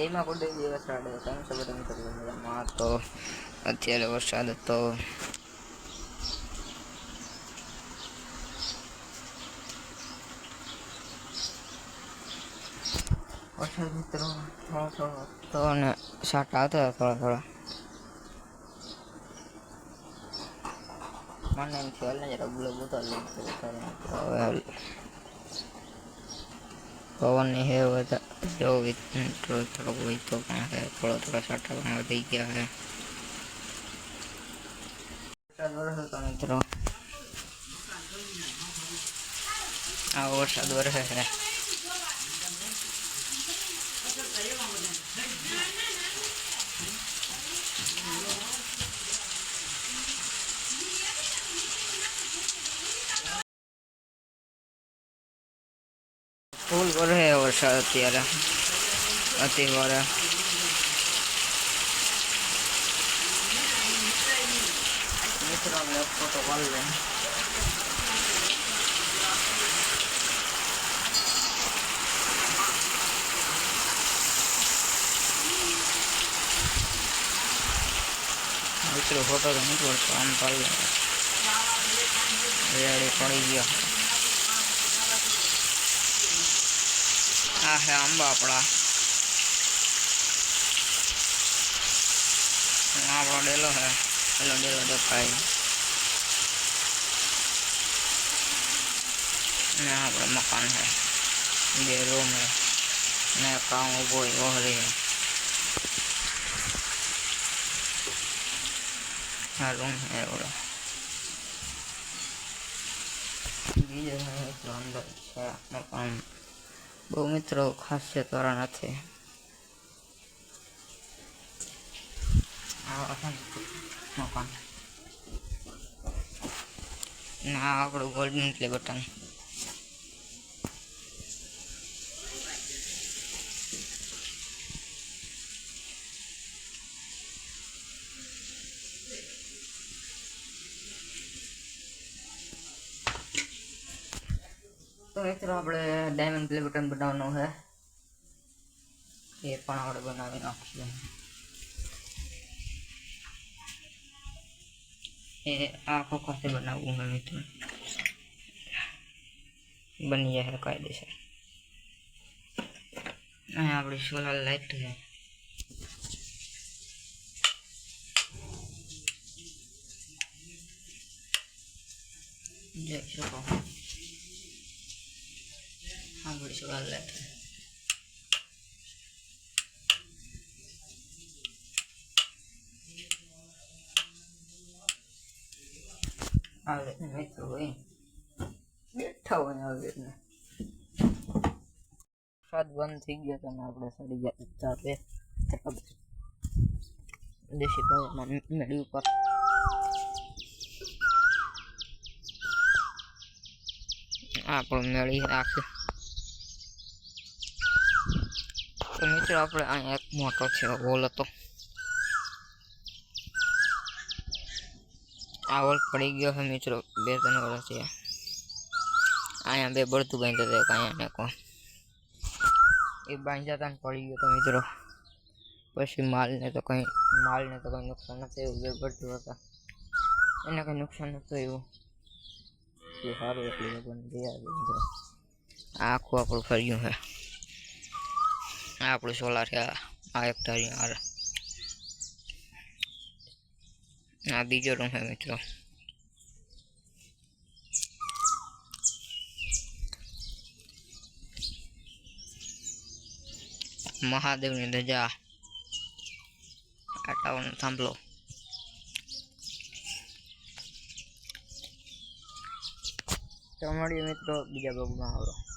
જયમાં કોઈ દિવસ રાડે તમે છો બધા કરી મજામાં તો અત્યારે વરસાદ હતો. વરસાદ મિત્રો, થોડો થોડો હતો થોડા થોડા. મને એમ થયું ને જરા બ્લોગ ઉતારી તો હવે પવનની હે બધા જો મિત્રો થોડોક વહીતો પણ હે, થોડો થોડો સાટા પણ વધી ગયા તો મિત્રો. આ વરસાદ વરસે છે. ફૂલ વરસે વરસાદ અત્યારે અતિ વરે મિત્રો આપણે ફોટો પાડી લઈએ મિત્રો ફોટો તો નથી પડતો આમ પાડી લઈએ રેડી પડી ગયો આ હે આંબા આપણા. આપણો ડેલો હે. પેલો ડેલો દેખાય ને આપણે મકાન હે. બે રૂમ હે. ને કામ ઊભો ઓહરી આ રૂમ હે એવડો બીજો હે અંદર છે મકાન. બહુ મિત્રો ખાસિયત વાળા નથી ને આપણું ગોલ્ડન પ્લે બટન. તો મિત્રો આપણે ડાયમંડ પ્લે બટન બનાવવાનું છે એ પણ આપણે બનાવી નાખીએ એ આ ખોખાથી બનાવવું છે મિત્રો બની જાય કાયદેસર અહીંયા આપણી સોલાર લાઈટ છે જોઈ શકો લાઈટ છે આવે મિત્રો હોય બેઠા હોય આવે ને વરસાદ બંધ થઈ ગયો તમે આપણે સડી ગયા ચાપે દેશી ભાઈમાં મેળવી ઉપર આપણું મેળી રાખે તો મિત્રો આપણે અહીંયા એક મોટો છે હોલ હતો આ હોલ પડી ગયો છે મિત્રો બે ત્રણ વર્ષ થયા અહીંયા બે બળતું બાંધતા હતા અહીંયા ને કોણ એ બાંધ્યા હતા ને પડી ગયો તો મિત્રો પછી માલને તો કંઈ માલને તો કંઈ નુકસાન નથી એવું બે બળતું હતા એને કંઈ નુકસાન નતું એવું એ સારું એટલું લોકોને દયા આવી મિત્રો આ આખું આપણું ફર્યું છે આપણું સોલાર છે, આ એક ધારી આ આ બીજો રૂમ છે મિત્રો. મહાદેવની ધજા. આ થાંભલો. તો મળીએ મિત્રો બીજા ભાગમાં આવડો